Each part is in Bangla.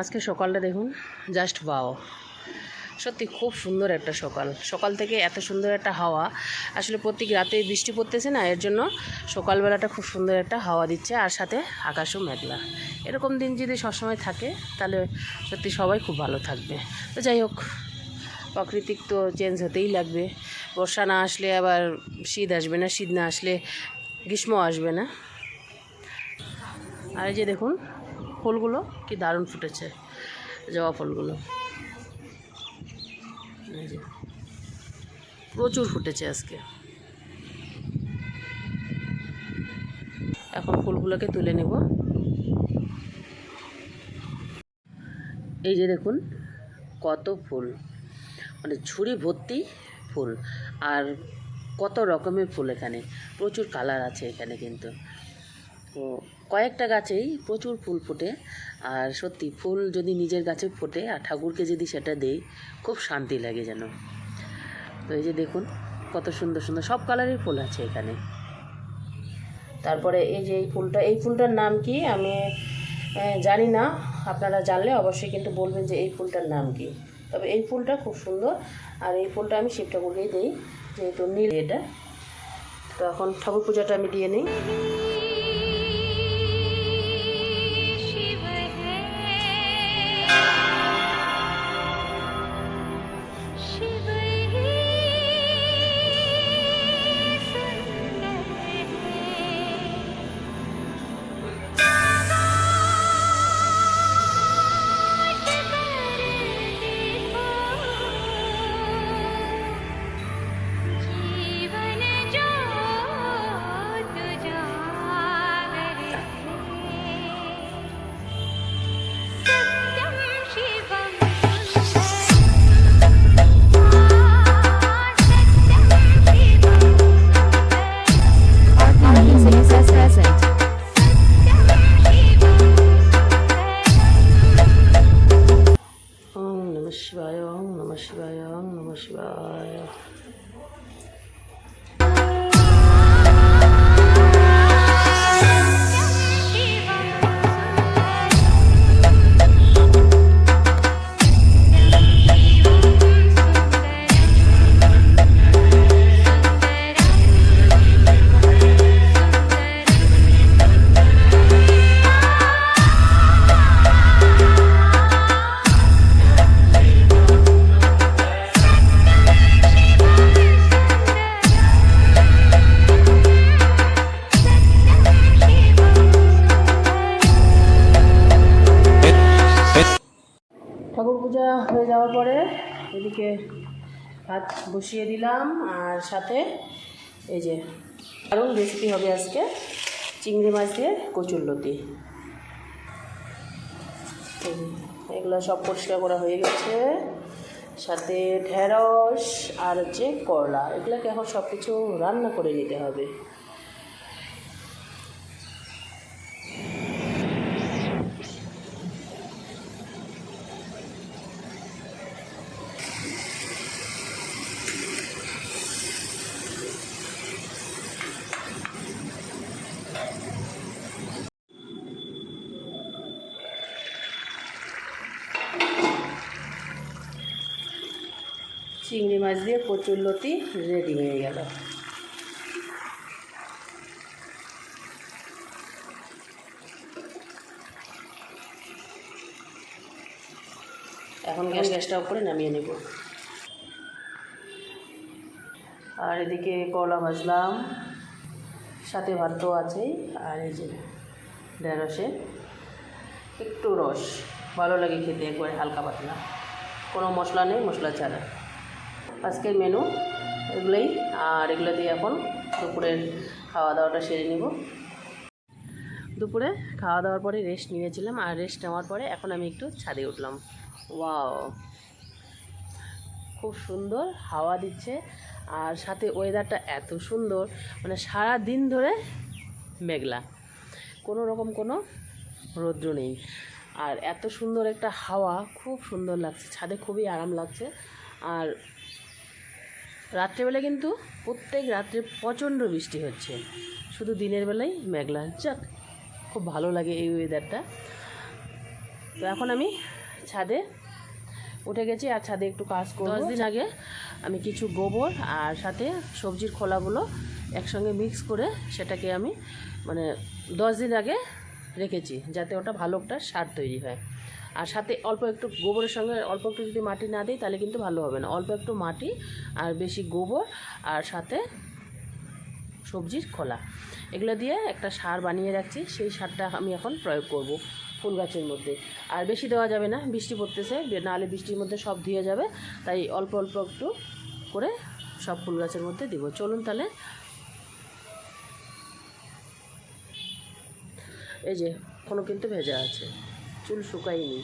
আজকে সকালটা দেখুন জাস্ট বাও সত্যি খুব সুন্দর একটা সকাল। সকাল থেকে এত সুন্দর একটা হাওয়া। আসলে প্রত্যেক রাতে বৃষ্টি পড়তেছে না, এর জন্য সকালবেলাটা খুব সুন্দর একটা হাওয়া দিচ্ছে, আর সাথে আকাশও মেঘলা। এরকম দিন যদি সবসময় থাকে, তাহলে সত্যি সবাই খুব ভালো থাকবে। তো যাই হোক, প্রাকৃতিক তো চেঞ্জ হতেই লাগবে। বর্ষা না আসলে আবার শীত আসবে না, শীত না আসলে গ্রীষ্ম আসবে না। আর যে দেখুন ফুলগুলো? কি দারুণ ফুটেছে জবা ফুলগুলো। প্রচুর ফুটেছে আজকে। এখন ফুলগুলোকে তুলে নেব। এই যে দেখুন, কত ফুল। মানে ঝুড়ি ভর্তি ফুল। আর কত রকমের ফুল এখানে। প্রচুর কালার আছে এখানে কিন্তু। কয়েকটা গাছেই প্রচুর ফুল ফোটে। আর সত্যি, ফুল যদি নিজের গাছে ফোটে আর ঠাকুরকে যদি সেটা দেই, খুব শান্তি লাগে যেন। তো এই যে দেখুন, কত সুন্দর সুন্দর, সব কালারের ফুল আছে এখানে। তারপরে এই যে এই ফুলটা, এই ফুলটার নাম কি? আমি জানি না। আপনারা জানলে অবশ্যই কিন্তু বলবেন যে এই ফুলটার নাম কি। তবে এই ফুলটা খুব সুন্দর। আর এই ফুলটা আমি শিব ঠাকুরকেই দিই, যেহেতু নীল এটা। তো এখন ঠাকুর পূজাটা আমি দিয়ে নিই। ওম নম ভাত বসিয়ে দিলাম আর সাথে এই যে দারুণ রেসিপি হবে আজকে। চিংড়ি মাছ দিয়ে কচুরলতি এগুলো সব পরিষ্কার করা হয়ে গেছে। সাথে ঢেঁড়স আর হচ্ছে করলা। এগুলোকে এখন সব কিছু রান্না করে নিতে হবে। চিংড়ি মাছ দিয়ে কচুরলতি রেডি হয়ে গেল। এখন গ্যাস গ্যাসটা উপরে নামিয়ে নেব। আর এদিকে কলা ভাজলাম, সাথে ভাত তো আছেই, আর এই যে ঢেঁড়সে একটু রস, ভালো লাগে খেতে একবারে হালকা পাতলা। কোনো মশলা নেই, মশলা ছাড়া। আজকের মেনু এগুলোই, আর এগুলো দিয়ে এখন দুপুরের খাওয়া দাওয়াটা সেরে নিব। দুপুরে খাওয়া দাওয়ার পরে রেস্ট নিয়েছিলাম, আর রেস্ট নেওয়ার পরে এখন আমি একটু ছাদে উঠলাম। ওয়াও খুব সুন্দর হাওয়া দিচ্ছে, আর সাথে ওয়েদারটা এত সুন্দর মানে সারা দিন ধরে মেঘলা। কোনো রকম কোনো রৌদ্র নেই। আর এত সুন্দর একটা হাওয়া, খুব সুন্দর লাগছে। ছাদে খুবই আরাম লাগছে। আর রাত্রেবেলা কিন্তু প্রত্যেক রাত্রে প্রচণ্ড বৃষ্টি হচ্ছে। শুধু দিনের বেলায় মেঘলা। যাক খুব ভালো লাগে এই ওয়েদারটা তো এখন আমি ছাদে উঠে গেছি আর ছাদে একটু কাজ করব। দশ দিন আগে আমি কিছু গোবর আর সাথে সবজির খোলাগুলো একসঙ্গে মিক্স করে সেটাকে আমি মানে দশ দিন আগে রেখেছি যাতে ওটা ভালো একটা সার তৈরি হয়। আর সাথে অল্প একটু গোবরের সঙ্গে অল্প একটু যদি মাটি না দিই, তাহলে কিন্তু ভালো হবে না। অল্প একটু মাটি আর বেশি গোবর আর সাথে সবজির খোলা এগুলো দিয়ে একটা সার বানিয়ে রাখছি। সেই সারটা আমি এখন প্রয়োগ করব ফুল গাছের মধ্যে। আর বেশি দেওয়া যাবে না, বৃষ্টি পড়তেছে নাহলে বৃষ্টির মধ্যে সব ধুয়ে যাবে। তাই অল্প অল্প একটু করে সব ফুল গাছের মধ্যে দিব। চলুন তাহলে। এই যে কোনো কিন্তু ভেজা আছে। চুল শুকাইনি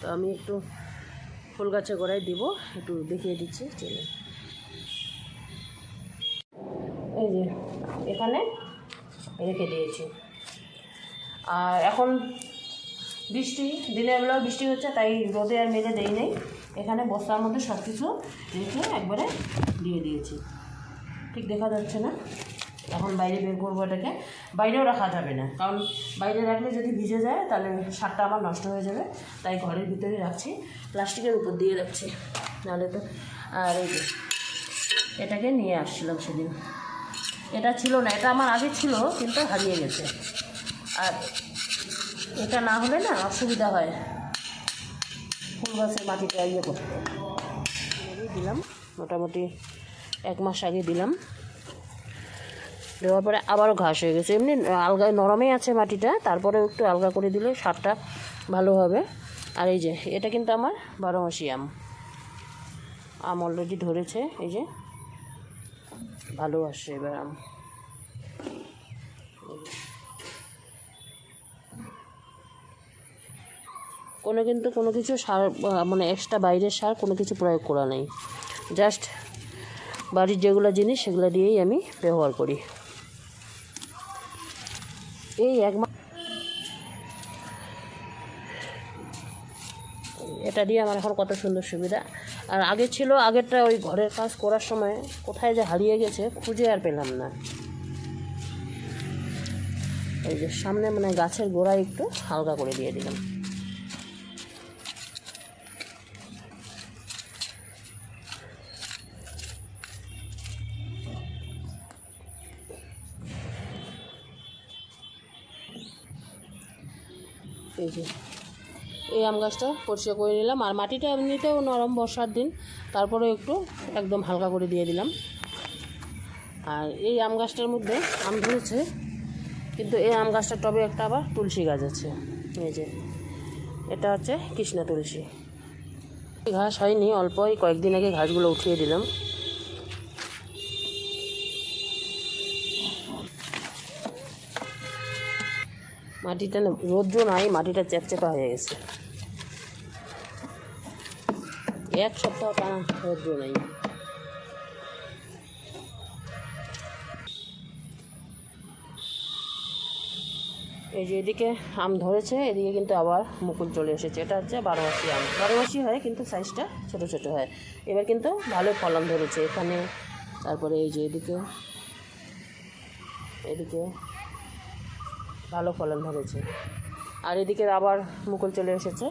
তো আমি একটু ফুল গাছে গোড়ায় দিব, একটু দেখিয়ে দিচ্ছি চলে। এই যে, এখানে রেখে দিয়েছি। আর এখন বৃষ্টি, দিনের বেলাও বৃষ্টি হচ্ছে, তাই রোদে আর মেলে দেই নেই। এখানে বস্তার মধ্যে সব কিছু রেখে একবারে দিয়ে দিয়েছি। ঠিক দেখা যাচ্ছে না? এখন বাইরে বের করব এটাকে। বাইরেও রাখা যাবে না। কারণ বাইরে রাখলে যদি ভিজে যায়, তাহলে সারটা আমার নষ্ট হয়ে যাবে। তাই ঘরের ভিতরে রাখছি। প্লাস্টিকের উপর দিয়ে রাখছি। নাহলে তো আর এই এটাকে নিয়ে আসছিলাম সেদিন। এটা ছিল না, এটা আমার আগে ছিল, কিন্তু হারিয়ে গেছে। আর এটা না হলে না অসুবিধা হয়। ফুল গাছের মাটিটা ইয়ে করতে। দিলাম। মোটামুটি এক মাস আগে দিলাম। দেওয়ার পরে আবারও ঘাস হয়ে গেছে। এমনি আলগা নরমেই আছে মাটিটা। তারপরে একটু আলগা করে দিলে সারটা ভালো হবে। আর এই যে, এটা কিন্তু আমার বারো মাসি আম। আম অলরেডি ধরেছে। এই যে, ভালো আসছে এবার আম। কোনো কিন্তু কোনো কিছু সার মানে এক্সট্রা বাইরের সার কোনো কিছু প্রয়োগ করা নেই। জাস্ট বাড়ির যেগুলো জিনিস সেগুলো দিয়েই আমি ব্যবহার করি। এই এক এটা দিয়ে আমার এখন কত সুন্দর সুবিধা। আর আগে ছিল, আগেরটা ওই ঘরের কাজ করার সময় কোথায় যে হারিয়ে গেছে খুঁজে আর পেলাম না। ওই যে সামনে মানে গাছের গোড়ায় একটু হালকা করে দিয়ে দিলাম। এই যে, এই আম গাছটা পরিষ্কার করে নিলাম। আর মাটিটা এমনিতেও নরম বর্ষার দিন তারপরে একটু একদম হালকা করে দিয়ে দিলাম। আর এই আম গাছটার মধ্যে আম ধরেছে, কিন্তু এই আম গাছটার টবে একটা আবার তুলসী গাছ আছে। এই যে, এটা হচ্ছে কৃষ্ণা তুলসী। ঘাস হয়নি, অল্পই কয়েকদিন আগে ঘাসগুলো উঠিয়ে দিলাম। মাটিটা রৌদ্র নাই, মাটিটা চ্যাপচ্যাপা হয়ে গেছে। এক সপ্তাহ টানা রৌদ্র নাই। এই যে এদিকে আম ধরেছে, এদিকে কিন্তু আবার মুকুল চলে এসেছে। এটা হচ্ছে বারো মাসি আম। বারো মাসি হয়, কিন্তু সাইজটা ছোট ছোট হয়। এবার কিন্তু ভালো ফলন ধরেছে এখানে। তারপরে এই যে এদিকে এদিকে ভালো ফলন ধরেছে। আর এদিকে আবার মুকুল চলে এসেছে।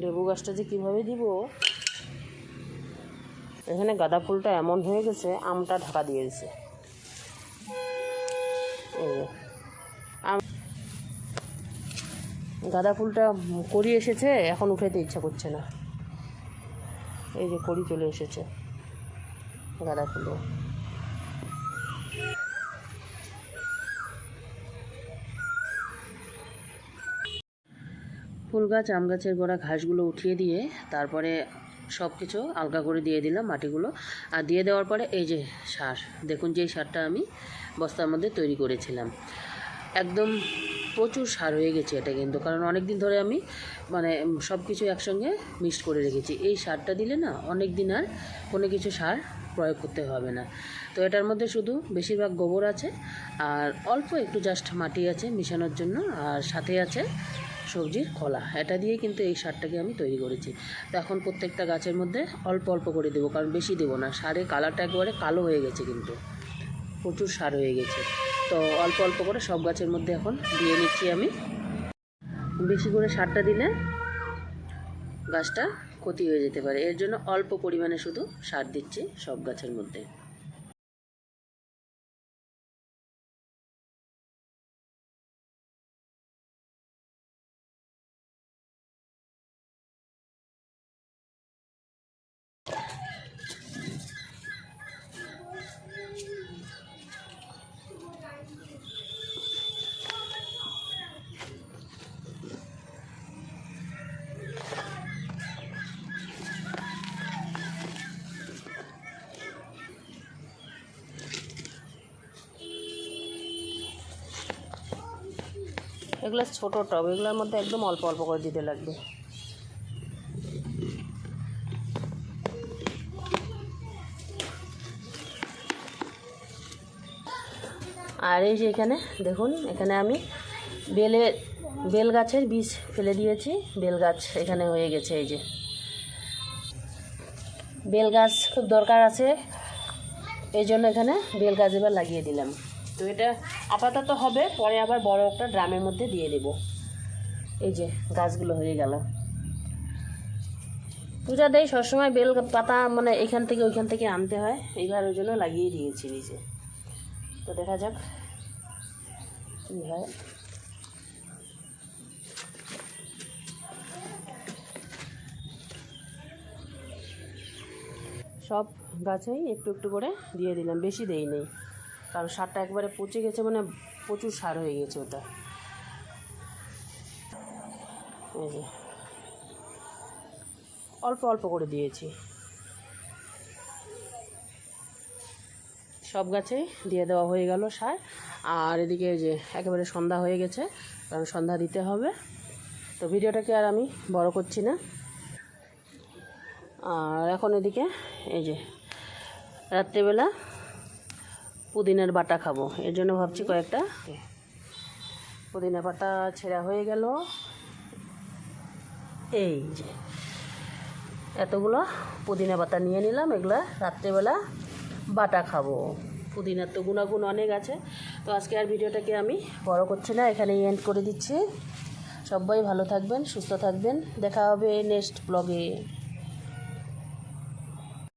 লেবু গাছটা যে কীভাবে দিব? এখানে গাঁদা ফুলটা এমন হয়ে গেছে, আমটা ঢাকা দিয়ে দিছে। গাঁদা ফুলটা করি এসেছে, এখন উঠাইতে ইচ্ছা করছে না। এই যে করি চলে এসেছে, গাঁদা ফুলে ফুল গাছ, আম গাছের গোড়া ঘাসগুলো উঠিয়ে দিয়ে তারপরে সব কিছু আলগা করে দিয়ে দিলাম মাটিগুলো। আর দিয়ে দেওয়ার পরে এই যে সার, দেখুন যে সারটা আমি বস্তার মধ্যে তৈরি করেছিলাম। একদম প্রচুর সার হয়ে গেছে এটা কিন্তু। কারণ অনেক দিন ধরে আমি মানে সব কিছু একসঙ্গে মিক্সড করে রেখেছি। এই সারটা দিলে না অনেক দিন আর কোনো কিছু সার প্রয়োগ করতে হবে না। তো এটার মধ্যে শুধু বেশিরভাগ গোবর আছে আর অল্প একটু জাস্ট মাটি আছে মিশানোর জন্য আর সাথে আছে সবজির খোলা। এটা দিয়ে কিন্তু এই সারটাকে আমি তৈরি করেছি। তো এখন প্রত্যেকটা গাছের মধ্যে অল্প অল্প করে দেবো, কারণ বেশি দেবো না। সারের কালারটা একেবারে কালো হয়ে গেছে কিন্তু। প্রচুর সার হয়ে গেছে। তো অল্প অল্প করে সব গাছের মধ্যে এখন দিয়ে নিচ্ছি আমি। বেশি করে সারটা দিলে গাছটা ক্ষতি হয়ে যেতে পারে। এর জন্য অল্প পরিমাণে শুধু সার দিচ্ছি সব গাছের মধ্যে। এগুলো ছোটো টব, এগুলোর মধ্যে একদম অল্প অল্প করে দিতে লাগবে। আর এই যে এখানে, দেখুন, এখানে আমি বেলের বেল গাছের বীজ ফেলে দিয়েছি। বেল গাছ এখানে হয়ে গেছে এই যে। বেল গাছ খুব দরকার আছে, এই জন্য এখানে বেল গাছ এবার লাগিয়ে দিলাম। তো এটা আপাতত হবে, পরে আবার বড় একটা ড্রামের মধ্যে দিয়ে দেব। এই যে, গাছগুলো হয়ে গেল। পূজা দেয় সবসময় বেল পাতা মানে এখান থেকে ওইখান থেকে আনতে হয়। এইবার ওই জন্য লাগিয়ে দিয়েছি নিচে তো দেখা যাক কী হয়। সব গাছেই একটু একটু করে দিয়ে দিলাম, বেশি দেই নেই কারণ সারটা একবারে পচে গেছে মানে প্রচুর সার হয়ে গেছে ওটা। এই যে। অল্প অল্প করে দিয়েছি। সব গাছেই দিয়ে দেওয়া হয়ে গেল সার। আর এদিকে যে একেবারে সন্ধ্যা হয়ে গেছে, কারণ সন্ধ্যা দিতে হবে। তো ভিডিওটাকে আর আমি বড় করছি না। আর এখন এদিকে এই যে রাত্রেবেলা পুদিনার বাটা খাব। এর জন্য ভাবছি কয়েকটা। পুদিনা পাতা ছেঁড়া হয়ে গেল। এই যে এতগুলো পুদিনা পাতা নিয়ে নিলাম। এগুলো রাত্রেবেলা বাটা খাব। পুদিনার তো গুণাগুণ অনেক আছে। তো আজকে আর ভিডিওটাকে আমি বড় করছি না এখানেই এন্ড করে দিচ্ছি। সবাই ভালো থাকবেন সুস্থ থাকবেন। দেখা হবে নেক্সট ব্লগে